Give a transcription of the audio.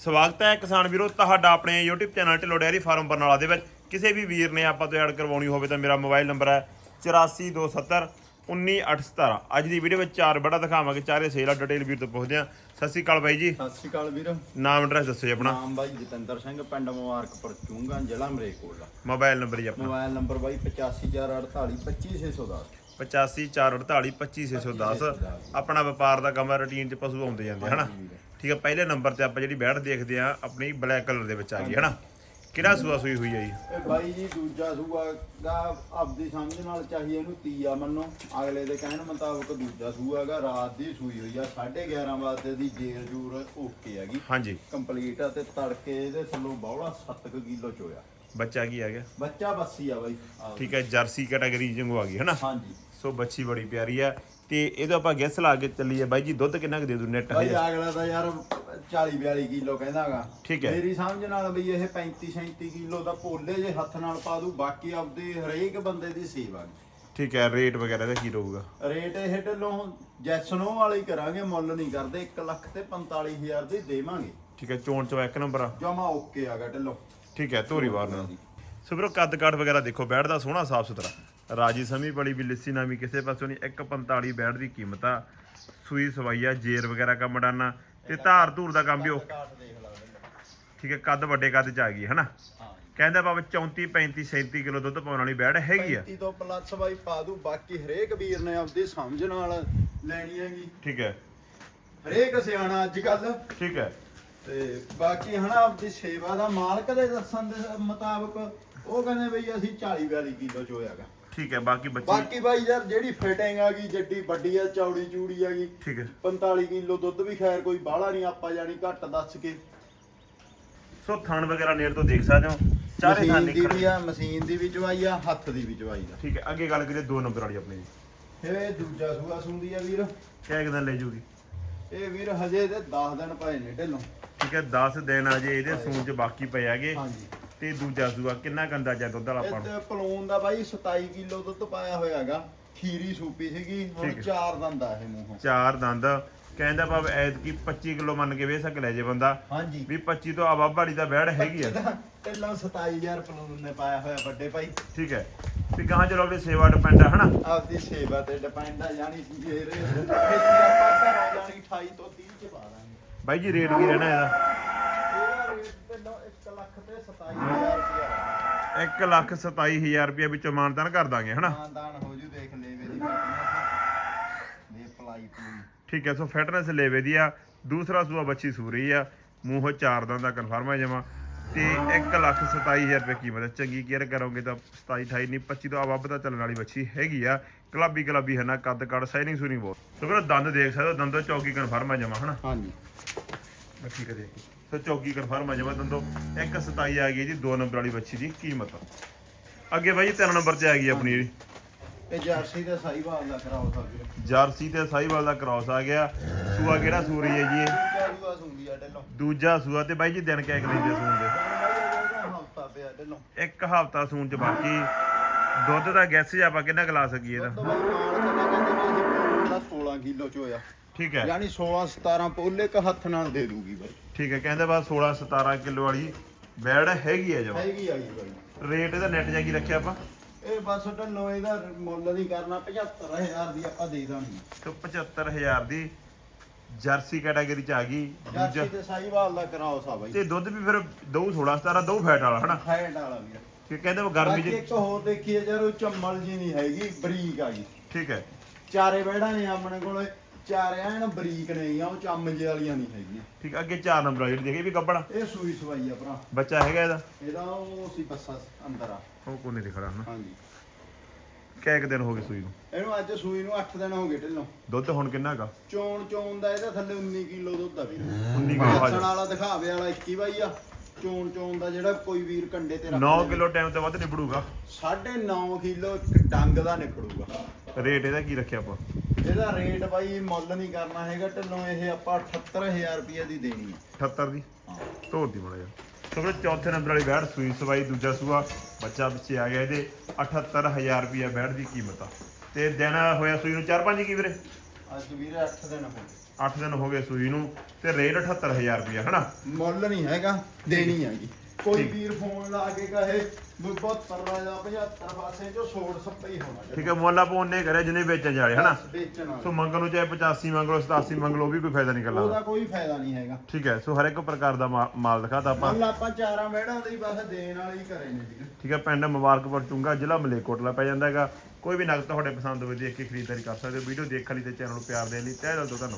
ਸਵਾਗਤ ਹੈ ਕਿਸਾਨ ਵੀਰੋ ਤੁਹਾਡਾ ਆਪਣੇ YouTube channel Dhillon dairy farm Barnala ਦੇ ਵਿੱਚ। ਕਿਸੇ ਵੀ ਵੀਰ ਨੇ ਆਪਾਂ ਤੋਂ ਐਡ ਕਰਵਾਉਣੀ ਹੋਵੇ ਤਾਂ ਮੇਰਾ ਮੋਬਾਈਲ ਨੰਬਰ ਹੈ 8427 19817 ਅੱਜ ਦੀ ਵੀਡੀਓ ਵਿੱਚ ਚਾਰ ਬੜਾ ਦਿਖਾਵਾਂਗੇ ਚਾਰੇ ਸੇਲ ਆ ਡਿਟੇਲ ਵੀਰ ਤੋਂ ਪੁੱਛਦੇ ਆ ਸਤਿ ਸ਼੍ਰੀ ਅਕਾਲ ਬਾਈ ਜੀ। ਸਤਿ ਸ਼੍ਰੀ ਅਕਾਲ ਵੀਰ। ਨਾਮ ਐਡਰੈਸ ਦੱਸੋ ਜੀ ਆਪਣਾ। ਨਾਮ ਬਾਈ ਜਤਿੰਦਰ ਸਿੰਘ ਪਿੰਡ ਮੁਬਾਰਕਪੁਰ ਚੂੰਗਾ ਜ਼ਿਲ੍ਹਾ ਮਰੇਕੋਟਲਾ। ਮੋਬਾਈਲ ਨੰਬਰ ਜੀ ਆਪਣਾ। ਮੋਬਾਈਲ ਨੰਬਰ ਬਾਈ 85448 25610 8548 25610 ਆਪਣਾ ਵਪਾਰ ਦਾ ਕੰਮ ਹੈ ਰੂਟੀਨ 'ਚ ਪਸ਼ੂ ਆਉਂਦੇ ਜਾਂਦੇ ਹਨਾ? ਠੀਕ ਹੈ ਪਹਿਲੇ ਨੰਬਰ ਤੇ ਆਪਾਂ ਜਿਹੜੀ ਬੈੜ ਦੇਖਦੇ ਆ ਆਪਣੀ ਬਲੈਕ ਕਲਰ ਦੇ ਵਿੱਚ ਆ ਗਈ ਹਨਾ? ਕਿਹੜਾ ਸੂਆ ਸੂਈ ਹੋਈ ਹੈ ਜੀ? ਇਹ ਬਾਈ ਜੀ ਦੂਜਾ ਸੂਆ ਦਾ ਆਪਦੀ ਸਮਝ ਨਾਲ ਚਾਹੀਏ ਇਹਨੂੰ ਤੀਆ ਮੰਨੋ। ਅਗਲੇ ਦੇ ਕਹਿਣ ਮੁਤਾਬਕ ਦੂਜਾ ਸੂਆ ਹੈਗਾ ਰਾਤ ਦੀ ਸੂਈ ਹੋਈ ਆ 11:30 ਵਜੇ ਦੀ ਜੇਰ ਜੂਰ ਓਕੇ ਹੈਗੀ ਹਾਂਜੀ। ਕੰਪਲੀਟ ਆ ਤੇ ਤੜਕੇ ਇਹਦੇ ਥੱਲੋਂ ਬੌਲਾ 7 ਕਿਲੋ ਚੋਇਆ। ਬੱਚਾ ਕੀ ਆ ਗਿਆ? ਬੱਚਾ ਬੱਸੀ ਆ ਬਾਈ। ਠੀਕ ਹੈ ਜਰਸੀ ਕੈਟਾਗਰੀ ਵਾਂਗੂ ਆ ਗਈ ਹਨਾ? ਹਾਂਜੀ। ਸੋ ਬੱਚੀ ਬੜੀ ਪਿਆਰੀ ਆ। ਤੇ ਇਹਦਾ ਆਪਾਂ ਗੈਸ ਲਾ ਕੇ ਚੱਲੀਏ। ਬਾਈ ਜੀ ਦੁੱਧ ਕਿੰਨਾ ਕੁ ਦੇ ਦੂ ਨੈਟ ਭਾਈ ਅਗਲਾ ਤਾਂ ਯਾਰ 40 42 ਕਿਲੋ ਕਹਿੰਦਾਗਾ। ਠੀਕ ਹੈ। ਮੇਰੀ ਸਮਝ ਨਾਲ ਵੀ ਇਹ 35 37 ਕਿਲੋ ਦਾ ਪੋਲੇ ਜੇ ਹੱਥ ਨਾਲ ਪਾ ਦੂ ਬਾਕੀ ਆਪਦੇ ਹਰੇਕ ਬੰਦੇ ਦੀ ਸੇਵਾ ਠੀਕ ਹੈ ਰੇਟ ਵਗੈਰਾ ਦਾ ਕੀ ਰਹੂਗਾ? ਰੇਟ ਇਹ ਢਿੱਲੋਂ ਜੈਸਨੋ ਵਾਲੇ ਕਰਾਂਗੇ ਮੁੱਲ ਨਹੀਂ ਕਰਦੇ 1 ਲੱਖ ਤੇ 45000 ਦੀ ਦੇਵਾਂਗੇ। ਠੀਕ ਹੈ ਚੋਣ ਚਵਾ ਇੱਕ ਨੰਬਰ ਆ। ਜਮਾ ਓਕੇ ਆ ਗਾ ਢਿੱਲੋਂ। ਠੀਕ ਹੈ ਧੋਰੀ ਵਾਰ ਨਾਲ। ਸੋ ਵੀਰੋ ਕੱਦ ਕਾਠ ਵਗੈਰਾ ਦੇਖੋ ਬੈੜ ਦਾ ਸੋਹਣਾ ਸਾਫ਼ ਸੁਥਰਾ। ਰਾਜੀ ਸਮੀ ਬੜੀ ਵੀ ਲਿੱਸੀ ਨਾ ਵੀ ਕਿਸੇ ਪਾਸੋਂ ਨਹੀਂ। 145 ਬੈੜ ਦੀ ਕੀਮਤ ਆ। ਸੂਈ ਸਵਾਈ ਆ ਜੇਰ ਵਗੈਰਾ ਕੰਮ ਡਾਨਾ। ਤੇ ਧਾਰ ਧੂਰ ਦਾ ਕੰਮ ਵੀ ਓਕੇ ਠੀਕ ਹੈ ਕੱਦ ਵੱਡੇ ਕੱਦ ਚ ਆ ਗਈ ਹਨਾ? ਕਹਿੰਦਾ ਬਾਬਾ 34 35 37 ਕਿਲੋ ਦੁੱਧ ਪਾਉਣ ਵਾਲੀ ਬੈੜ ਹੈਗੀ ਆ। 35 ਤੋਂ ਪਲੱਸ ਬਾਈ ਪਾ ਦੂ ਬਾਕੀ ਹਰੇਕ ਵੀਰ ਨੇ ਆਪਦੀ ਸਮਝ ਨਾਲ ਲੈਣੀ ਹੈਗੀ। ਠੀਕ ਹੈ। ਹਰੇਕ ਸਿਆਣਾ ਅੱਜ ਕੱਲ ਠੀਕ ਹੈ। ਤੇ ਬਾਕੀ ਹਨਾ ਆਪਦੀ ਸੇਵਾ ਦਾ ਮਾਲਕ ਦੇ ਦੱਸਣ ਦੇ ਮੁਤਾਬਕ ਉਹ ਕਹਿੰਦੇ ਬਈ ਅਸੀਂ 40 42 ਕਿਲੋ ਚੋਇਆਗਾ। ਠੀਕ ਹੈ ਬਾਕੀ ਬੱਚੀ ਬਾਕੀ ਬਾਈ ਯਾਰ ਜਿਹੜੀ ਫਿਟਿੰਗ ਆ ਗਈ ਜੱਡੀ ਵੱਡੀ ਆ ਚੌੜੀ ਚੂੜੀ ਆ ਗਈ ਠੀਕ ਹੈ। 45 ਕਿਲੋ ਦੁੱਧ ਵੀ ਖੈਰ ਕੋਈ ਬਾਹਲਾ ਨਹੀਂ ਆਪਾਂ ਜਾਣੀ ਘੱਟ ਦੱਸ ਕੇ। ਸੋ ਥਣ ਵਗੈਰਾ ਨੇੜ ਤੋਂ ਦੇਖ ਸਕਦੇ ਹੋ। ਚਾਰੇ ਥਣ ਮਸ਼ੀਨ ਦੀ ਨਿਕਲ ਵੀ ਆ ਮਸ਼ੀਨ ਦੀ ਵੀ ਚਵਾਈ ਆ ਹੱਥ ਦੀ ਵੀ ਚਵਾਈ ਆ। ਠੀਕ ਹੈ ਅੱਗੇ ਗੱਲ ਕਰੀਏ ਦੋ ਨੰਬਰ ਵਾਲੀ ਆਪਣੀ। ਇਹ ਦੂਜਾ ਸੂਆ ਸੁੰਦੀ ਆ ਵੀਰ। ਕਿਆ ਕਿਦਾਂ ਲੈ ਜੂਗੀ? ਇਹ ਵੀਰ ਹਜੇ ਤੇ 10 ਦਿਨ ਪਏ ਨੇ ਢਿੱਲੋਂ। ਠੀਕ ਹੈ 10 ਦਿਨ ਅਜੇ ਇਹਦੇ ਸੂਣ ਚ ਬਾਕੀ ਪਏ ਹੈਗੇ। ਹਾਂਜੀ। ਤੇ ਦੂਜਾ ਸੂਆ ਕਿੰਨਾ ਕੰਦਾ ਜਾਂ ਦੁੱਧ ਵਾਲਾ ਇਹ? ਤੇ ਪਲੂਨ ਦਾ ਬਾਈ 27 ਕਿਲੋ ਦੁੱਧ ਪਾਇਆ ਹੋਇਆ ਹੈਗਾ ਖੀਰੀ ਸੂਪੀ ਸੀਗੀ ਹੁਣ। ਚਾਰ ਦੰਦ ਆ ਇਹ ਮੂੰਹੋਂ ਚਾਰ ਦੰਦ। ਕਹਿੰਦਾ ਭਾਵ ਐਤਕੀ 25 ਕਿਲੋ ਮੰਨ ਕੇ ਵੇਖ ਸਕ ਲੈ ਜੇ ਬੰਦਾ। ਹਾਂਜੀ। ਵੀ 25 ਤੋਂ ਆਵਾ ਵਾਲੀ ਦਾ ਬੈੜ ਹੈਗੀ ਆ। ਢਿੱਲੋਂ 27000 ਪਲੂਨ ਨੇ ਪਾਇਆ ਹੋਇਆ ਵੱਡੇ ਭਾਈ। ਠੀਕ ਹੈ। ਵੀ ਗਾਂ ਚਲੋ ਆਪਣੀ ਸੇਵਾ ਡਿਪੈਂਡ ਆ ਹਨਾ? ਆਪਦੀ ਸੇਵਾ ਤੇ ਡਿਪੈਂਡ ਆ ਯਾਨੀ ਜੇ ਰੇ ਆਪਾਂ ਘਰੋਂ ਜਾਣੀ 28 ਤੋਂ 30 ਚ ਪਾ ਦਾਂਗੇ। ਬਾਈ ਜੀ ਰੇਟ ਕੀ ਰਹਿਣਾ ਇਹਦਾ ਰੇਟ ਢਿੱਲੋਂ 1 ਲੱਖ ਤੇ 27000 ਰੁਪਇਆ 1 ਲੱਖ 27000 ਰੁਪਏ ਵਿੱਚੋਂ ਮਾਨਦਾਨ ਕਰ ਦਾਂਗੇ ਹਨਾ? ਮਾਨਦਾਨ ਹੋ ਜੂ ਦੇਖ ਲੈ ਮੇਰੀ ਦੇ ਪਲਾਈ ਪਲੂਈ ਠੀਕ ਹੈ ਸੋ ਫਿਟਨੈਸ ਲੈਵੇ ਦੀ ਆ। ਦੂਸਰਾ ਸੂਆ ਬੱਚੀ ਸੂ ਰਹੀ ਆ। ਮੂੰਹੋਂ ਚਾਰ ਦੰਦ ਦਾ ਕਨਫਰਮ ਹੈ ਜਮਾ। ਤੇ 1 ਲੱਖ 27000 ਰੁਪਏ ਕੀਮਤ ਹੈ ਚੰਗੀ ਕੇਅਰ ਕਰੋਗੇ ਤਾਂ 27 28 ਨਹੀਂ 25 ਤੋਂ ਆਵਾ ਤਾਂ ਚੱਲਣ ਵਾਲੀ ਬੱਚੀ ਹੈਗੀ ਆ। ਗੁਲਾਬੀ ਗੁਲਾਬੀ ਹੈ ਨਾ ਕੱਦ ਕੱਦ ਸਾਈਨਿੰਗ ਸੂਨਿੰਗ ਬਹੁਤ। ਸੋ ਵੀਰੋ ਦੰਦ ਦੇਖ ਸਕਦੇ ਹੋ ਦੰਦੋ ਚੌਕੀ ਕਨਫਰਮ ਹੈ ਜਮਾ ਹਨਾ? ਹਾਂਜੀ। ਬੱਚੀ ਕਦੇ ਸੋ ਚੌਕੀ ਕਨਫਰਮ ਹੈ ਜਮਾ ਦੰਦੋ 127 ਆ ਗਈ ਜੀ 2 ਨੰਬਰ ਵਾਲੀ ਬੱਚੀ ਦੀ ਕੀਮਤ। ਅੱਗੇ ਬਾਈ 3 ਨੰਬਰ ਤੇ ਆ ਗਈ ਆਪਣੀ ਜਿਹੜੀ ਇਹ ਜਰਸੀ ਤੇ ਸਾਈਵਾਲ ਦਾ ਕਰਾਓ ਸਕਦੇ ਜਰਸੀ ਤੇ ਸਾਈਵਾਲ ਦਾ ਕ੍ਰਾਸ ਆ ਗਿਆ। ਸੂਆ ਕਿਹੜਾ ਸੂ ਰਹੀ ਹੈ ਜੀ ਇਹ? ਆ ਦੂਜਾ ਸੂਆ ਤੇ ਬਾਈ ਜੀ ਦਿਨ ਕਿਆ ਕਰੀਂਦੇ ਸੂਣ ਦੇ? ਹਫਤਾ ਪਿਆ ਢਿੱਲੋਂ। ਇੱਕ ਹਫਤਾ ਸੂਣ ਚ ਬਾਕੀ। ਦੁੱਧ ਦਾ ਗੈਸ ਆਪਾਂ ਕਿੰਨਾ ਗਲਾ ਸਕੀਏ ਇਹਦਾ? ਤੋਂ ਬਾਅਦ ਮਾਲ ਚੱਲਾ ਕਹਿੰਦੇ ਵੀ ਅਸੀਂ ਪੂਰਾ 16 ਕਿਲੋ ਚ ਹੋਇਆ। ਠੀਕ ਹੈ। ਯਾਨੀ 16 17 ਪੋਲੇ ਕ ਹੱਥ ਨਾਲ ਦੇ ਦੂਗੀ ਬਾਈ। ਠੀਕ ਹੈ ਕਹਿੰਦੇ ਬਾਅਦ 16 17 ਕਿਲੋ ਵਾਲੀ ਬੈੜ ਹੈਗੀ ਹੈ ਜਮਾ। ਹੈਗੀ ਆ ਗਈ ਬਾਈ। ਰੇਟ ਇਹਦਾ ਨੈਟ ਜਾ ਕੀ ਰੱਖਿਆ ਆਪਾਂ। ਇਹ ਬਸ ਢਿੱਲੋਂ ਇਹਦਾ ਮੁੱਲ ਨਹੀਂ ਕਰਨਾ 75000 ਦੀ ਆਪਾਂ ਦੇ ਦਾਂਗੇ। ਤੇ 75000 ਦੀ ਜਰਸੀ ਕੈਟਾਗਰੀ ਚ ਆ ਗਈ। ਦੂਜਾ ਜਰਸੀ ਤੇ ਸਾਈਵਾਲ ਦਾ ਕਰਾਓ ਸਾ ਬਾਈ। ਤੇ ਦੁੱਧ ਵੀ ਫਿਰ ਦਊ 16 17 ਦਊ ਫੈਟ ਵਾਲਾ ਹਨਾ? ਫੈਟ ਵਾਲਾ ਵੀ ਆ। ਕਿ ਕਹਿੰਦੇ ਉਹ ਗਰਮੀ ਬਾਕੀ ਚ ਇੱਕ ਹੋਰ ਦੇਖੀਏ ਯਾਰ ਉਹ ਚੰਮਲ ਜੀ ਨਹੀਂ ਹੈਗੀ ਬਰੀਕ ਆ ਗਈ ਠੀਕ ਹੈ। ਚਾਰੇ ਬੈੜਾਂ ਨੇ ਆਪਣੇ ਕੋਲੇ। ਚਾਰੇ ਐਨ ਬਰੀਕ ਨੇ ਆ ਉਹ ਚੰਮ ਜੇ ਵਾਲੀਆਂ ਨਹੀਂ ਹੈਗੀਆਂ। ਠੀਕ ਅੱਗੇ 4 ਨੰਬਰ ਵਾਲੀ ਜਿਹੜੀ ਦੇਖੀ ਵੀ ਗੱਬੜ ਇਹ ਸੂਈ ਸਵਾਈ ਆ ਭਰਾ। ਬੱਚਾ ਹੈਗਾ ਇਹਦਾ? ਇਹਦਾ ਉਹ ਸੀ ਬੱਸਾ ਅੰਦਰ ਆ। ਉਹ ਕੋਨੇ ਤੇ ਖੜਾ ਹਨਾ ਹਾਂਜੀ। ਕਿਆ ਇੱਕ ਦਿਨ ਹੋ ਗਏ ਸੂਈ ਨੂੰ? ਇਹਨੂੰ ਅੱਜ ਸੂਈ ਨੂੰ 8 ਦਿਨ ਹੋ ਗਏ ਢਿੱਲੋਂ। ਦੁੱਧ ਹੁਣ ਕਿੰਨਾ ਹੈਗਾ? ਚੋਣ ਚੋਣ ਦਾ ਇਹਦੇ ਥੱਲੇ 19 ਕਿਲੋ ਦੁੱਧ ਆ ਵੀਰ। 19 ਕਿਲੋ ਵਾਲਾ ਦਿਖਾਵੇ ਵਾਲਾ 21 ਬਾਈ ਆ। ਚੋਣ ਚੋਣ ਦਾ ਜਿਹੜਾ ਕੋਈ ਵੀਰ ਕੰਡੇ ਤੇ 9 ਕਿਲੋ ਟਾਈਮ ਤੋਂ ਵੱਧ ਨਿਬੜੂਗਾ। 9.5 ਕਿਲੋ ਇੱਕ ਡੰਗ ਦਾ ਨਿਕਲੂਗਾ ਰੇਟ ਇਹਦਾ ਕੀ ਰੱਖਿਆ ਆਪਾਂ? ਇਹਦਾ ਰੇਟ ਬਾਈ ਮੁੱਲ ਨਹੀਂ ਕਰਨਾ ਹੈਗਾ ਢਿੱਲੋਂ ਇਹ ਆਪਾਂ 78000 ਰੁਪਏ ਦੀ ਦੇਣੀ ਹੈ। 78 ਦੀ? ਤੋੜ ਦੀ ਮੜਾ ਜਾ ਸੋ ਫਿਰ ਚੌਥੇ ਨੰਬਰ ਵਾਲੀ ਬੈੜ ਸੂਈ ਸਵਾਈ ਦੂਜਾ ਸੂਆ। ਬੱਚਾ ਪਿੱਛੇ ਆ ਗਿਆ ਇਹਦੇ। 78000 ਰੁਪਏ ਬੈੜ ਦੀ ਕੀਮਤ ਆ। ਤੇ ਦਿਨ ਹੋਇਆ ਸੂਈ ਨੂੰ 4-5 ਕੀ ਵੀਰੇ? ਅੱਜ ਵੀਰੇ 8 ਦਿਨ ਹੋ ਗਏ। 8 ਦਿਨ ਹੋ ਗਏ ਸੂਈ ਨੂੰ। ਤੇ ਰੇਟ 78000 ਰੁਪਇਆ ਹਨਾ? ਮੁੱਲ ਨਹੀਂ ਹੈਗਾ ਦੇਣੀ ਹੈਗੀ। ਕੋਈ ਵੀਰ ਫੋਨ ਲਾ ਕੇ ਕਹੇ ਵੀ 72 ਰਾਜਾ 75 ਪਾਸੇ ਚੋਂ ਛੋੜ ਸੱਪਈ ਹੋਣਾ ਠੀਕ ਹੈ ਮੁੱਲ ਆਪਾਂ ਉਹਨੇ ਕਰਿਆ ਜਿੰਨੇ ਵੇਚਣ ਜਾਲੇ ਹਨਾ? ਵੇਚਣ ਵਾਲਾ। ਸੋ ਮੰਗਣ ਨੂੰ ਚਾਹੇ 85 ਮੰਗ ਲਓ 87 ਮੰਗ ਲਓ ਉਹ ਵੀ ਕੋਈ ਫਾਇਦਾ ਨਹੀਂ ਕਰਦਾ ਉਹਦਾ ਕੋਈ ਫਾਇਦਾ ਨਹੀਂ ਹੈਗਾ। ਠੀਕ ਹੈ ਸੋ ਹਰ ਇੱਕ ਪ੍ਰਕਾਰ ਦਾ ਮਾ- ਮਾਲ ਦਿਖਾਤਾ ਆਪਾਂ। ਮੰਨ ਲਾ ਆਪਾਂ ਚਾਰਾਂ ਮੈੜਾਂ ਦੇ ਹੀ ਬਸ ਦੇਣ ਵਾਲੀ ਕਰੇ ਨੇ ਵੀਰ ਠੀਕ ਹੈ ਪਿੰਡ ਮੁਬਾਰਕਪੁਰ ਚੁੰਗਾ ਜ਼ਿਲ੍ਹਾ ਮਲੇਕੋਟਲਾ ਪੈ ਜਾਂਦਾ ਹੈਗਾ। ਕੋਈ ਵੀ ਨਗਦ ਤੁਹਾਡੇ ਪਸੰਦ ਹੋਵੇ ਦੇਖ ਕੇ ਖਰੀਦਦਾਰੀ ਕਰ ਸਕਦੇ ਹੋ। ਵੀਡੀਓ ਦੇਖਣ ਲਈ ਤੇ ਚੈਨਲ ਨੂੰ ਪਿਆਰ ਦੇਣ ਲਈ ਤਹਿ ਦਿਲ ਤੋਂ ਧੰਨਵਾਦ।